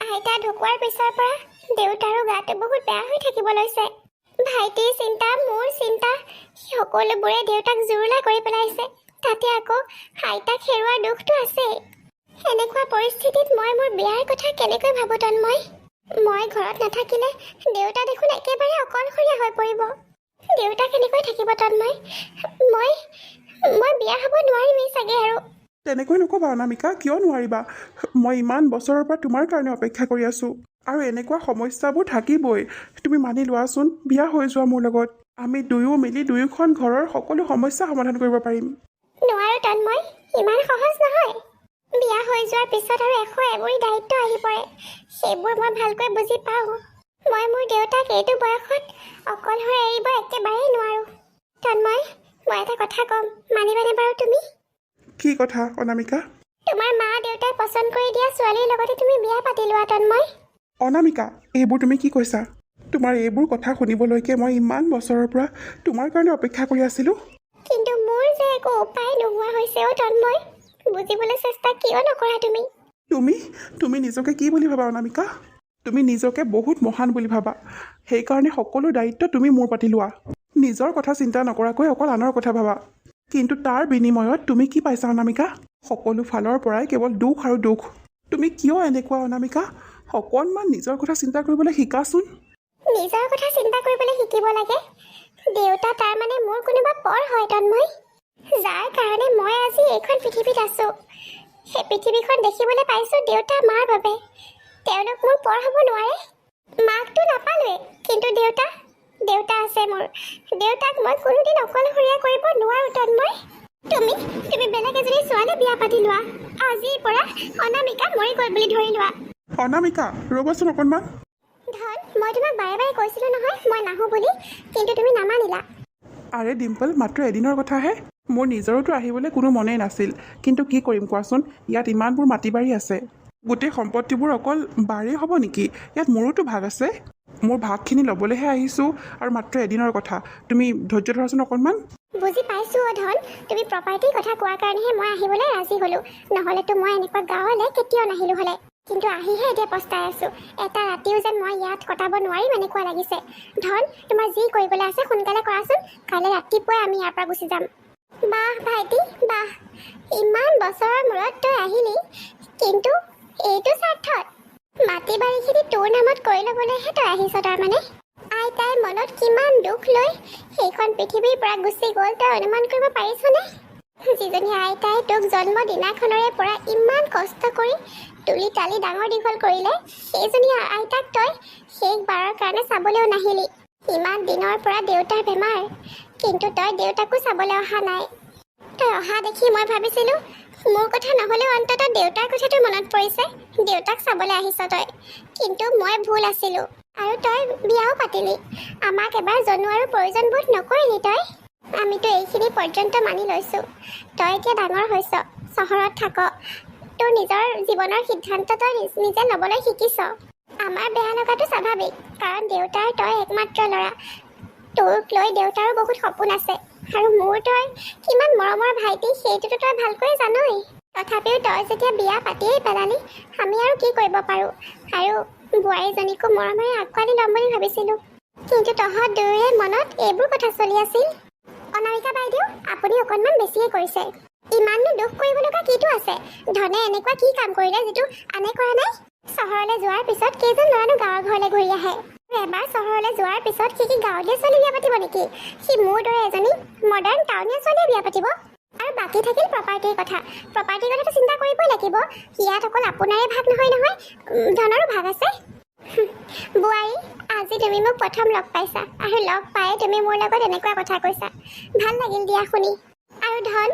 আইতা ঢুকোৱাৰ পিছৰ পৰা দেউতাৰো গাটো বহুত বেয়া হৈ থাকিব লৈছে। ভাইটিৰ চিন্তা মোৰ চিন্তা সকলোবোৰে দেউতাক জুৰুলা কৰি পেলাইছে। তাতে আকৌ আইতাক হেৰুৱাৰ দুখটো আছেই। এনেকুৱা পৰিস্থিতিত মই মোৰ বিয়াৰ কথা কেনেকৈ ভাবো তন্ময়? মই ঘৰত নাথাকিলে দেউতা দেখোন একেবাৰে অকলশৰীয়া হৈ পৰিব। দেউতা কেনেকৈ থাকিব তন্ময় মই। মই বিয়া হ'ব নোৱাৰিমেই চাগে আৰু। তেনেকৈ নক'বা অনামিকা কিয় নোৱাৰিবা? মই ইমান বছৰৰ পৰা তোমাৰ কাৰণে অপেক্ষা কৰি আছোঁ। আৰু এনেকুৱা সমস্যাবোৰ থাকিবই। তুমি মানি লোৱাচোন বিয়া হৈ যোৱা মোৰ লগত। আমি দুয়ো মিলি দুয়োখন ঘৰৰ সকলো সমস্যা সমাধান কৰিব পাৰিম। নোৱাৰো তন্ময় ইমান সহজ নহয়। বিয়া হৈ যোৱাৰ পিছত আৰু এশ এবুৰি দায়িত্ব আহি পৰে। সেইবোৰ মই ভালকৈ বুজি পাওঁ। মই মোৰ দেউতাক এইটো বয়সত অকলশৰে এৰিব একেবাৰেই নোৱাৰো। তন্ময় মই এটা কথা ক'ম। মানিবানে বাৰু তুমি? কি কথা অনামিকা? তোমাৰ মা দেউতাই পচন্দ কৰি দিয়া ছোৱালীৰ লগতে তুমি বিয়া পাতি লোৱা তন্ময়। অনামিকা এইবোৰ তুমি কি কৈছা? তোমাৰ এইবোৰ কথা শুনিবলৈকে মই ইমান বছৰৰ পৰা তোমাৰ কাৰণে অপেক্ষা কৰি আছিলোঁ। কিন্তু মোৰ যে একো উপায় নোহোৱা হৈছে অ' তন্ময় বুজিবলৈ চেষ্টা কিয় নকৰা তুমি? তুমি তুমি নিজকে কি বুলি ভাবা অনামিকা? তুমি নিজকে বহুত মহান বুলি ভাবা। সেইকাৰণে সকলো দায়িত্ব তুমি মোৰ পাতি লোৱা। নিজৰ কথা চিন্তা নকৰাকৈ অকল আনৰ কথা ভাবা। কিন্তু তাৰ বিনিময়ত তুমি কি পাইছা অনামিকা? সকলো ফালৰ পৰাই কেৱল দুখ আৰু দুখ। তুমি কিয় এনেকুৱা অনামিকা? অকণমান নিজৰ কথা চিন্তা কৰিবলৈ শিকাচোন। নিজৰ কথা চিন্তা কৰিবলৈ শিকিব লাগে। দেউতা তাৰ মানে মোৰ কোনোবা পৰ হয় তন্ময়। যাৰ কাৰণে মই আজি এইখন পৃথিৱীত আছো। সেই পৃথিৱীখন দেখিবলৈ পাইছো দেউতা মাৰ বাবে। তেওঁলোক মোৰ পৰ হ'ব নোৱাৰে। মাকতো নাপালোৱে কিন্তু দেউতা দেউতা আছে মোৰ। দেউতাক মই কোনোদিন অকলশৰীয়া কৰিব নোৱাৰো তন্ময় তুমি তুমি বেলেগ এজনী ছোৱালী বিয়া পাতি লোৱা। আজিৰ পৰা অনামিকা মৰি গ'ল বুলি ধৰি লোৱা। অনামিকা ৰ'বাচোন অকণমান। ধন মই তোমাক বাৰে বাৰে কৈছিলো নহয় মই নাহো বুলি কিন্তু তুমি নামানিলা। আৰে ডিম্পল মাত্ৰ এদিনৰ কথাহে। মোৰ নিজৰোতো আহিবলৈ কোনো মনেই নাছিল। কিন্তু কি কৰিম কোৱাচোন? ইয়াত ইমানবোৰ মাটি বাৰী আছে। গোটেই সম্পত্তিবোৰ অকল বাৰেই হ'ব নেকি? ইয়াত মোৰোতো ভাগ আছে। মোৰ ভাগখিনি ল'বলৈহে আহিছোঁ আৰু মাত্ৰ এদিনৰ কথা। তুমি ধৈৰ্য ধৰাচোন অকণমান। বুজি পাইছো অ ধন তুমি প্ৰপাৰ্টিৰ কথা কোৱাৰ কাৰণেহে মই আহিবলৈ ৰাজি হলো। নহ'লেতো মই এনেকুৱা গাঁৱলৈ কেতিয়াও নাহিলো হ'লে। কিন্তু আহিহে এতিয়া পস্তাই আছো। এটা ৰাতিও যেন মই ইয়াত কটাব নোৱাৰিম এনেকুৱা লাগিছে। ধন তোমাৰ যি কৰিবলৈ আছে সোনকালে কৰাচোন। কাইলৈ ৰাতিপুৱাই আমি ইয়াৰ পৰা গুচি যাম। বাহ ভাইটি বাহ। ইমান বছৰৰ মূৰত তই আহিলি। কিন্তু এইটো স্বাৰ্থত। মাটি বাৰীখিনি তোৰ নামত কৰি ল'বলৈহে তই আহিছ তাৰমানে? আইতাই মনত কিমান দুখ লৈ সেইখন পৃথিৱীৰ পৰা গুচি গ'ল তই অনুমান কৰিব পাৰিছনে? যিজনী আইতাই তোক জন্ম দিনাখনৰে পৰা ইমান কষ্ট কৰি তুলি তালি ডাঙৰ দীঘল কৰিলে সেইজনী আইতাক তই শেষবাৰৰ কাৰণে চাবলৈও নাহিলি। ইমান দিনৰ পৰা দেউতাৰ বেমাৰ কিন্তু তই দেউতাকো চাবলৈ অহা নাই। তই অহা দেখি মই ভাবিছিলো মোৰ কথা নহ'লেও অন্ততঃ দেউতাৰ কথাটো মনত পৰিছে। দেউতাক চাবলৈ আহিছ তই। কিন্তু মই ভুল আছিলো। আৰু তই বিয়াও পাতিলি। আমাক এবাৰ জনোৱাৰো প্ৰয়োজন বোধ নকৰিলি তই? আমিতো এইখিনি পৰ্যন্ত মানি লৈছোঁ। তই এতিয়া ডাঙৰ হৈছ। চহৰত থাক। তোৰ নিজৰ জীৱনৰ সিদ্ধান্ত তই নিজে ল'বলৈ শিকিছ। আমাৰ বেয়া লগাটো স্বাভাৱিক। কাৰণ দেউতাৰ তই একমাত্ৰ ল'ৰা। তোক লৈ দেউতাৰো বহুত সপোন আছে। আৰু মোৰ তই কিমান মৰমৰ ভাইটি সেইটোতো তই ভালকৈ জানই। তথাপিও তই যেতিয়া বিয়া পাতিয়েই পেলালি আমি আৰু কি কৰিব পাৰোঁ? আৰু বোৱাৰীজনীকো মৰমেৰে আঁকোৱালি ল'ম বুলি ভাবিছিলোঁ। কিন্তু তহঁত দুয়োৰে মনত এইবোৰ কথা চলি আছিল। অনামিকা বাইদেউ আপুনি অকণমান বেছিয়ে কৰিছে। ইমাননো দুখ কৰিব লগা কিটো আছে? ধনে এনেকুৱা কি কাম কৰিলে যিটো আনে কৰা নাই? চহৰলৈ যোৱাৰ পিছত কেইজন ল'ৰানো গাঁৱৰ ঘৰলৈ ঘূৰি আহে। এবাৰ চহৰলৈ যোৱাৰ পিছত সি কি গাঁৱলীয়া ছোৱালী বিয়া পাতিব নেকি? সি মোৰ দৰে এজনী মডাৰ্ণ টাউনীয়া ছোৱালীয়ে বিয়া পাতিব। আৰু বাকী থাকিল প্ৰপাৰ্টিৰ কথা। প্ৰপাৰ্টিৰ কথাটো চিন্তা কৰিবই লাগিব। ইয়াত অকল আপোনাৰে ভাগ নহয় নহয়। ধনৰো ভাগ আছে। বোৱাৰী আজি তুমি মোক প্ৰথম লগ পাইছা। আৰু লগ পাই তুমি মোৰ লগত এনেকুৱা কথা কৈছা। ভাল লাগিল দিয়া শুনি। আৰু ধন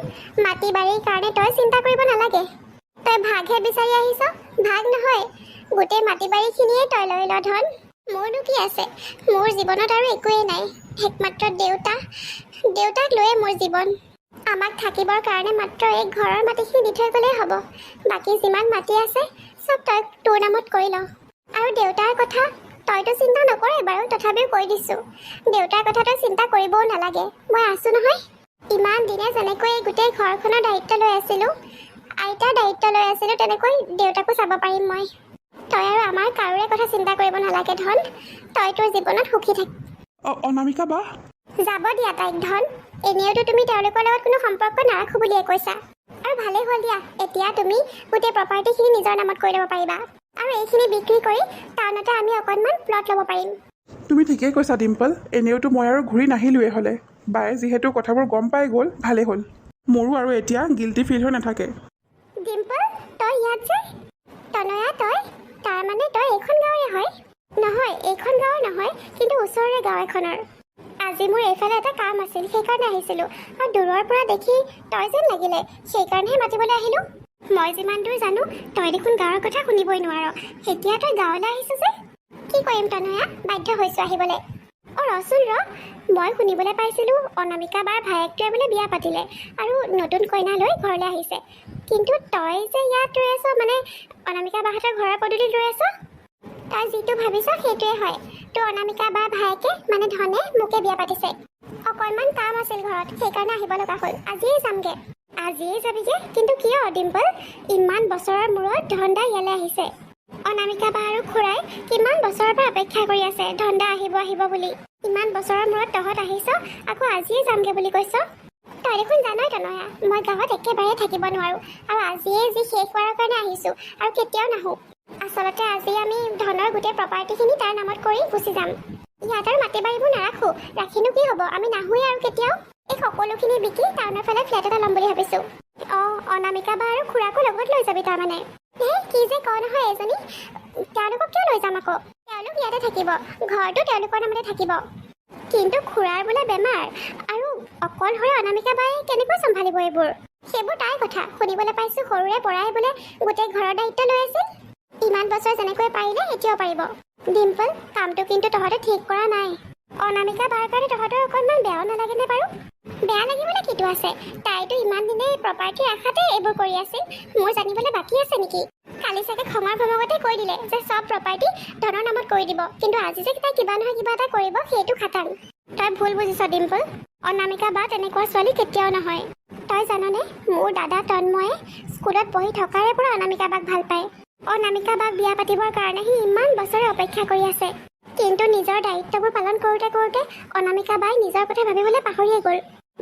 মাটি বাৰীৰ কাৰণে তই চিন্তা কৰিব নালাগে। তই ভাগহে বিচাৰি আহিছ। ভাগ নহয়। গোটেই মাটি বাৰীখিনিয়ে তই লৈ ল ধন। মোৰনো কি আছে? মোৰ জীৱনত আৰু একোৱেই নাই। একমাত্ৰ দেউতা। দেউতাক লৈয়ে মোৰ জীৱন। আমাক থাকিবৰ কাৰণে মাত্ৰ এই ঘৰৰ মাটিখিনি দি থৈ গ'লেই হ'ব। বাকী যিমান মাটি আছে চব তই তোৰ নামত কৰি ল। আৰু দেউতাৰ কথা তইতো চিন্তা নকৰে বাৰু তথাপিও কৈ দিছোঁ। দেউতাৰ কথা তই চিন্তা কৰিবও নালাগে। মই আছোঁ নহয়। ইমান দিনে যেনেকৈ এই গোটেই ঘৰখনৰ দায়িত্ব লৈ আছিলোঁ আইতাৰ দায়িত্ব লৈ আছিলোঁ তেনেকৈ দেউতাকো চাব পাৰিম মই। তই আৰু আমাৰ কাৰোৰে কথা চিন্তা কৰিব নালাগে ধন। তই তোৰ জীৱনত সুখী থাক। অনামিকা বা। যাব দিয়া তাইক ধন। এনেওতো তুমি তেওঁলোকৰ লগত কোনো সম্পৰ্ক নাৰাখো বুলিয়ে কৈছা। আৰু ভালেই হ'ল দিয়া। এতিয়া তুমি গোটেই প্ৰপাৰ্টিখিনি নিজৰ নামত কৰি ল'ব পাৰিবা। আৰু এইখিনি বিক্ৰী কৰি টাউনতে আমি অকণমান প্লট ল'ব পাৰিম। তুমি ঠিকেই কৈছা ডিম্পল। এনেওতো মই আৰু ঘূৰি নাহিলোৱে হ'লে। বায়ে যিহেতু কথাবোৰ গম পাই গ'ল ভালেই হ'ল। মোৰো আৰু এতিয়া গিল্টি ফিল হৈ নাথাকে। ডিম্পল তই ইয়াত যে। তনয়া তই। তাৰমানে তই এইখন গাঁৱৰে হয়। নহয় এইখন গাঁৱৰ নহয় কিন্তু ওচৰৰে গাঁও এখনৰ। আজি মোৰ এইফালে এটা কাম আছিল সেইকাৰণে আহিছিলোঁ। আৰু দূৰৰ পৰা দেখি তই যেন লাগিলে সেইকাৰণেহে মাতিবলৈ আহিলোঁ। মই যিমান দূৰ জানো তই দেখোন গাঁৱৰ কথা শুনিবই নোৱাৰ। এতিয়া তই গাঁৱলৈ আহিছ যে? কি কৰিম তনয়া? বাধ্য হৈছোঁ আহিবলৈ। অ ৰচোন ৰ মই শুনিবলৈ পাইছিলোঁ অনামিকা বাৰ ভায়েকটোৱে বোলে বিয়া পাতিলে আৰু নতুন কইনা লৈ ঘৰলৈ আহিছে। কিন্তু তই যে ইয়াত ৰৈ আছ মানে অনামিকা বাহঁতৰ ঘৰৰ পদূলিত ৰৈ আছ? তই যিটো ভাবিছ সেইটোৱে হয়। তোৰ অনামিকা বাৰ ভায়েকে মানে ধনে মোকে বিয়া পাতিছে। অকণমান কাম আছিল ঘৰত সেইকাৰণে আহিব লগা হ'ল। আজিয়ে যামগে। আজিয়ে যাবিগে? কিন্তু কিয় ডিম্পল ইমান বছৰৰ মূৰত ধনদা ইয়ালৈ আহিছে। অনামিকা বা আৰু খুৰাই কিমান বছৰৰ পৰা অপেক্ষা কৰি আছে? ধনদা আহিব আহিব বুলি। ইমান বছৰৰ মূৰত তহঁত আহিছ আকৌ আজিয়ে যামগে বুলি কৈছ? তই দেখোন জানই তনয়া মই গাঁৱত একেবাৰে থাকিব নোৱাৰোঁ আৰু আজিয়ে যি শেষ হোৱাৰ কাৰণে আহিছোঁ আৰু কেতিয়াও নাহোঁ। আচলতে আজি আমি ধনৰ গোটেই প্ৰপাৰ্টিখিনি তাৰ নামত কৰি গুচি যাম। ইয়াত আৰু মাটি বাৰীবোৰ নাৰাখোঁ। ৰাখিনো কি হ'ব? আমি নাহোঁৱে আৰু কেতিয়াও। এই সকলোখিনি বিকি টাউনৰ ফালে ফ্লেট এটা ল'ম বুলি ভাবিছোঁ। অঁ অনামিকা বা আৰু খুৰাকো লগত লৈ যাবি তাৰমানে। হে কি যে কওঁ নহয় এজনী। তেওঁলোকক কিয় লৈ যাম আকৌ? তেওঁলোক ইয়াতে থাকিব। ঘৰটো তেওঁলোকৰ নামতে থাকিব। কিন্তু খুৰাৰ বোলে বেমাৰ। অকলশৰে অনামিকা বাই কেনেকৈ চম্ভালিব এইবোৰ? সেইবোৰ তাইৰ কথা। শুনিবলৈ পাইছোঁ সৰুৰে পৰাই বোলে গোটেই ঘৰৰ দায়িত্ব লৈ আছিল। ইমান বছৰ যেনেকৈ পাৰিলে এতিয়াও পাৰিব। ডিম্পল কামটো কিন্তু তহঁতে ঠিক কৰা নাই। অনামিকা বাৰ কাৰণে তহঁতৰ অকণমান বেয়াও নালাগেনে বাৰু? বেয়া লাগিবলৈ কিটো আছে? তাইতো ইমান দিনে প্ৰপাৰ্টিৰ আশাতে এইবোৰ কৰি আছিল। মোৰ জানিবলৈ বাকী আছে নেকি? কালি চাগে খঙৰ ভমকতে কৈ দিলে যে চব প্ৰপাৰ্টি ধনৰ নামত কৰি দিব। কিন্তু আজি যে তাই কিবা নহয় কিবা এটা কৰিব সেইটো খাটাং। তই ভুল বুজিছ ডিম্পল। অনামিকা বা তেনেকুৱা ছোৱালী কেতিয়াও নহয়। তই জাননে মোৰ দাদা তন্ময়ে স্কুলত পঢ়ি থকাৰে পৰা অনামিকা বাক ভাল পায়। অনামিকা বাক বিয়া পাতিবৰ কাৰণে সি ইমান বছৰে অপেক্ষা কৰি আছে। কিন্তু নিজৰ দায়িত্ববোৰ পালন কৰোঁতে কৰোঁতে অনামিকা বাই নিজৰ কথা ভাবিবলৈ পাহৰিয়ে গ'ল।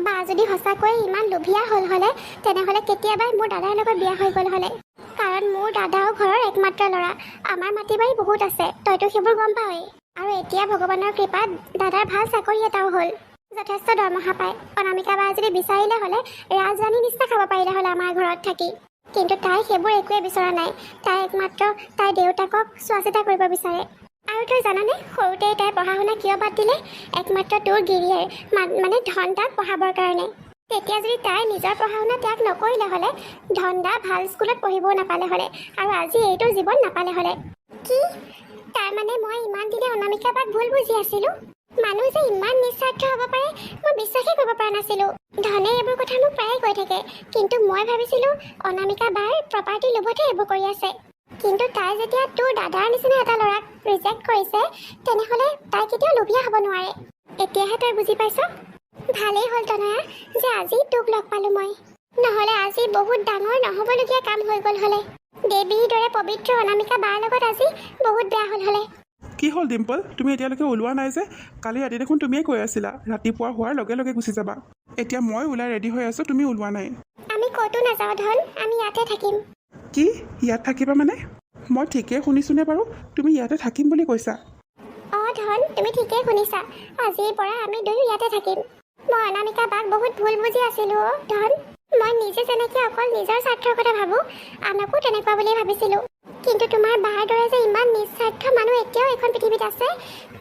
বা যদি সঁচাকৈয়ে ইমান লোভীয়া হ'ল হ'লে তেনেহ'লে কেতিয়াবাই মোৰ দাদাৰ লগত বিয়া হৈ গ'ল হ'লে। কাৰণ মোৰ দাদাও ঘৰৰ একমাত্ৰ ল'ৰা। আমাৰ মাটি বাৰী বহুত আছে। তইতো সেইবোৰ গম পাৱই আৰু এতিয়া ভগৱানৰ কৃপাত দাদাৰ ভাল চাকৰি এটাও হ'ল। যথেষ্ট দৰমহা পায়। অনামিকা বাই যদি বিচাৰিলে হ'লে ৰাজৰাণী নিচিনা খাব পাৰিলে হ'লে আমাৰ ঘৰত থাকি। কিন্তু তাই সেইবোৰ একোৱে বিচৰা নাই। তাই একমাত্ৰ তাইৰ দেউতাকক চোৱা চিতা কৰিব বিচাৰে। আৰু তই জানানে সৰুতে তাই পঢ়া শুনা কিয় বাদ দিলে? একমাত্ৰ তোৰ গিৰিয়েৰ মানে ধন তাক পঢ়াবৰ কাৰণে। তেতিয়া যদি তাই নিজৰ পঢ়া শুনা ত্যাগ নকৰিলে হ'লে ধনদা ভাল স্কুলত পঢ়িবও নাপালে হ'লে আৰু আজি এইটো জীৱন নাপালে হ'লে। কি? তাৰমানে মই ইমান দিনে অনামিকা বাক ভুল বুজি আছিলো। মানুহ যে ইমান নিস্বাৰ্থ হ'ব পাৰে মই বিশ্বাসেই কৰিব পৰা নাছিলো। ধনে এইবোৰ কথা মোক প্ৰায়ে কৈ থাকে। কিন্তু মই ভাবিছিলো অনামিকা বাৰ প্ৰপাৰ্টি লোভতহে এইবোৰ কৰি আছে। কিন্তু তাই যেতিয়া তোৰ দাদাৰ নিচিনা এটা ল'ৰাক ৰিজেক্ট কৰিছে তেনেহ'লে তাই কেতিয়াও লোভীয়া হ'ব নোৱাৰে। এতিয়াহে তই বুজি পাইছ? ভালেই হ'ল তনয়া যে আজি তোক লগ পালো মই। নহ'লে আজি বহুত ডাঙৰ নহ'বলগীয়া কাম হৈ গ'ল হ'লে। দেৱীৰ দৰে পবিত্ৰ অনামিকা বাৰ লগত আজি বহুত বেয়া হ'ল হ'লে। কি হ'ল ডিম্পল? তুমি এতিয়ালৈকে ওলোৱা নাই যে? কালি ৰাতি দেখোন তুমিয়ে কৈ আছিলা ৰাতিপুৱা হোৱাৰ লগে লগে গুচি যাবা। এতিয়া মই ওলাই ৰেডি হৈ আছোঁ তুমি ওলোৱা নাই। আমি ক'তো নাযাওঁ ধন আমি ইয়াতে থাকিম। কি? ইয়াত থাকিবা মানে? মই ঠিকেই শুনিছোঁনে বাৰু? তুমি ইয়াতে থাকিম বুলি কৈছা। অঁ ধন তুমি ঠিকেই শুনিছা। আজিৰ পৰা আমি দুয়ো ইয়াতে থাকিম। মই অনামিকা বাক বহুত ভুল বুজি আছিলোঁ অ' ধন। মই নিজে যেনেকৈ অকল নিজৰ স্বাৰ্থৰ কথা ভাবোঁ আনকো তেনেকুৱা বুলিয়ে ভাবিছিলোঁ। কিন্তু তোমাৰ বাৰ দৰে যে ইমান নিস্বাৰ্থ মানুহ এতিয়াও এইখন পৃথিৱীত আছে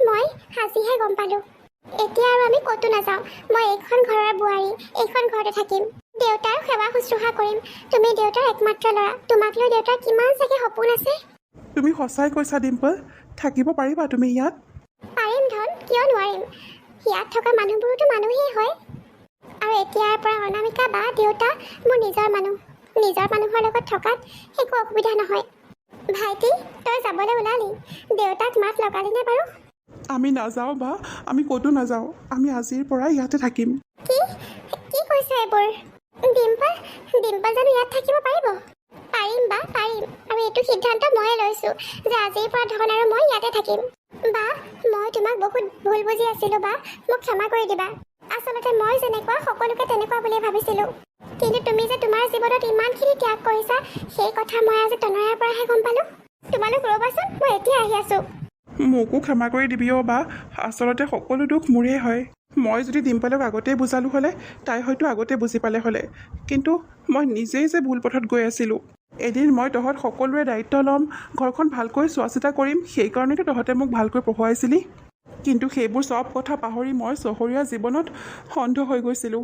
মই আজিহে গম পালোঁ। এতিয়া আৰু আমি ক'তো নাযাওঁ মই এইখন ঘৰৰ বোৱাৰী এইখন ঘৰতে থাকিম। দেউতাৰ সেৱা শুশ্ৰূষা কৰিম। তুমি দেউতাৰ একমাত্ৰ ল'ৰা তোমাক লৈ দেউতাৰ কিমান চাগে সপোন আছে? তুমি সঁচাই কৈছা ডিম্পল। থাকিব পাৰিবা তুমি ইয়াত? পাৰিম ধন কিয় নোৱাৰিম? ইয়াত থকা মানুহবোৰোতো মানুহেই হয়। আৰু এতিয়াৰ পৰা অনামিকা বা দেউতা মোৰ নিজৰ মানুহ নিজৰ মানুহৰ লগত থকাত একো অসুবিধা নহয়। ভাইটি তই যাবলৈ ওলালি? দেউতাক মাত লগালিনে বাৰু? আমি নাযাওঁ বা আমি ক'তো নাযাওঁ। আমি আজিৰ পৰা ইয়াতে থাকিম। কি? কি কৈছে এইবোৰ? ডিম্পল ডিম্পল জানো ইয়াত থাকিব পাৰিব? পাৰিম বা পাৰিম। আৰু এইটো সিদ্ধান্ত ময়ে লৈছোঁ যে আজিৰ পৰা ধন আৰু মই ইয়াতে থাকিম। বা মই তোমাক বহুত ভুল বুজি আছিলোঁ বা মোক ক্ষমা কৰি দিবা। আচলতে মই যেনেকুৱা সকলোকে তেনেকুৱা বুলিয়ে ভাবিছিলোঁ। কিন্তু তুমি যে তোমাৰ জীৱনত ইমানখিনি ত্যাগ কৰিছা সেই কথা মই আজি তনয়াৰ পৰাহে গম পালোঁ। তোমালোক ৰ'বাচোন মই এতিয়া আহি আছোঁ। মোকো ক্ষমা কৰি দিবি অ' বা। আচলতে সকলো দুখ মোৰেই হয়। মই যদি ডিম্পলক আগতেই বুজালোঁ হ'লে তাই হয়তো আগতে বুজি পালে হ'লে। কিন্তু মই নিজেই যে ভুল পথত গৈ আছিলোঁ। এদিন মই তহঁত সকলোৰে দায়িত্ব ল'ম ঘৰখন ভালকৈ চোৱা চিতা কৰিম সেইকাৰণেতো তহঁতে মোক ভালকৈ পঢ়ুৱাইছিলি। কিন্তু সেইবোৰ চব কথা পাহৰি মই চহৰীয়া জীৱনত অন্ধ হৈ গৈছিলোঁ।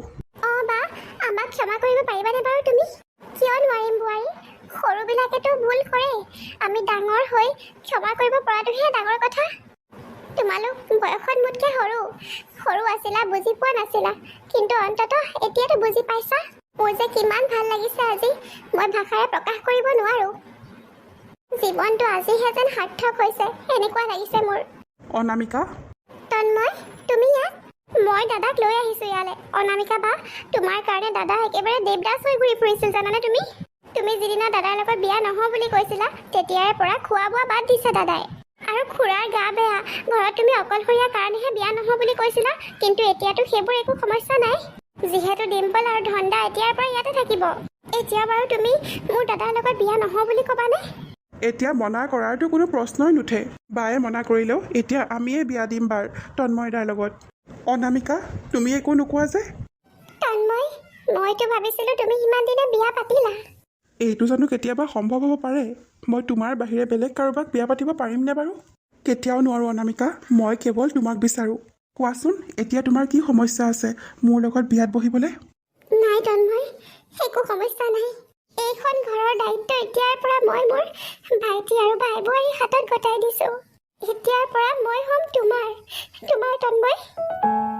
প্ৰকাশ কৰিব নোৱাৰোঁ। জীৱনটো আজিহে যেন সাৰ্থক হৈছে এনেকুৱা লাগিছে মোৰ। অনামিকা? তন্ময় তুমি ইয়াত? মই দাদাক লৈ আহিছো ইয়ালে। অনামিকা বা তোমাৰ কাৰণে দাদা একেবাৰে দেৱদাস হৈ ঘূৰি ফুৰিছিল জানানে তুমি? তুমি যিদিনা দাদাৰ লগত বিয়া নহওঁ বুলি কৈছিলা তেতিয়াৰে পৰা খোৱা বোৱা বাদ দিছে দাদাই। আৰু খুৰাৰ গা বেয়া ঘৰত তুমি অকলশৰীয়া কাৰণেহে বিয়া নহওঁ বুলি কৈছিলা কিন্তু এতিয়াতো সেইবোৰ একো সমস্যা নাই। যিহেতু ডিম্পল আৰু ধন্দা এতিয়াৰ পৰা ইয়াতে থাকিব। এতিয়া বাৰু তুমি মোৰ দাদাৰ লগত বিয়া নহওঁ বুলি ক'বানে? এতিয়া মনা কৰাৰতো কোনো প্ৰশ্নই নুঠে। বায়ে মনা কৰিলেও এতিয়া আমিয়ে বিয়া দিম বাৰ তন্ময়দাৰ লগত। অনামিকা তুমি একো নোকোৱা যে? তন্ময় মইতো ভাবিছিলো তুমি সিমান দিনে বিয়া পাতিলা। এইটো জানো কেতিয়াবা সম্ভৱ হ'ব পাৰে? মই তোমাৰ বাহিৰে বেলেগ কাৰোবাক বিয়া পাতিব পাৰিমনে বাৰু? কেতিয়াও নোৱাৰোঁ অনামিকা মই কেৱল তোমাক বিচাৰোঁ। কোৱাচোন এতিয়া তোমাৰ কি সমস্যা আছে? মোৰ লগত বিয়াত বহিবলৈ? নাই তন্ময় একো সমস্যা নাই। এইখন ঘৰৰ দায়িত্ব এতিয়াৰ পৰা মই মোৰ ভাইটি আৰু ভাই বোৱাৰীৰ হাতত গতাই দিছো। এতিয়াৰ পৰা মই হ'ম তোমাৰ তোমাৰ তন্ময়।